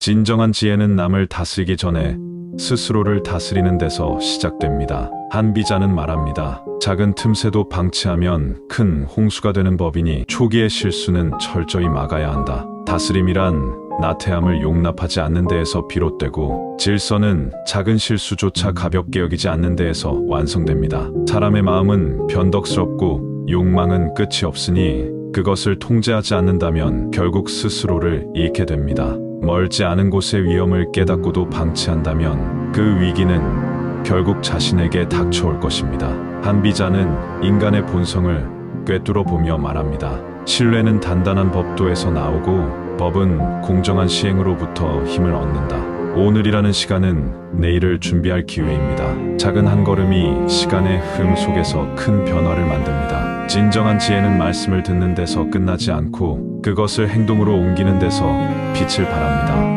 진정한 지혜는 남을 다스리기 전에 스스로를 다스리는 데서 시작됩니다. 한비자는 말합니다. 작은 틈새도 방치하면 큰 홍수가 되는 법이니 초기의 실수는 철저히 막아야 한다. 다스림이란 나태함을 용납하지 않는 데에서 비롯되고 질서는 작은 실수조차 가볍게 여기지 않는 데에서 완성됩니다. 사람의 마음은 변덕스럽고 욕망은 끝이 없으니 그것을 통제하지 않는다면 결국 스스로를 잃게 됩니다. 멀지 않은 곳의 위험을 깨닫고도 방치한다면 그 위기는 결국 자신에게 닥쳐올 것입니다. 한비자는 인간의 본성을 꿰뚫어 보며 말합니다. 신뢰는 단단한 법도에서 나오고 법은 공정한 시행으로부터 힘을 얻는다. 오늘이라는 시간은 내일을 준비할 기회입니다. 작은 한 걸음이 시간의 흐름 속에서 큰 변화를 만듭니다. 진정한 지혜는 말씀을 듣는 데서 끝나지 않고 그것을 행동으로 옮기는 데서 빛을 발합니다.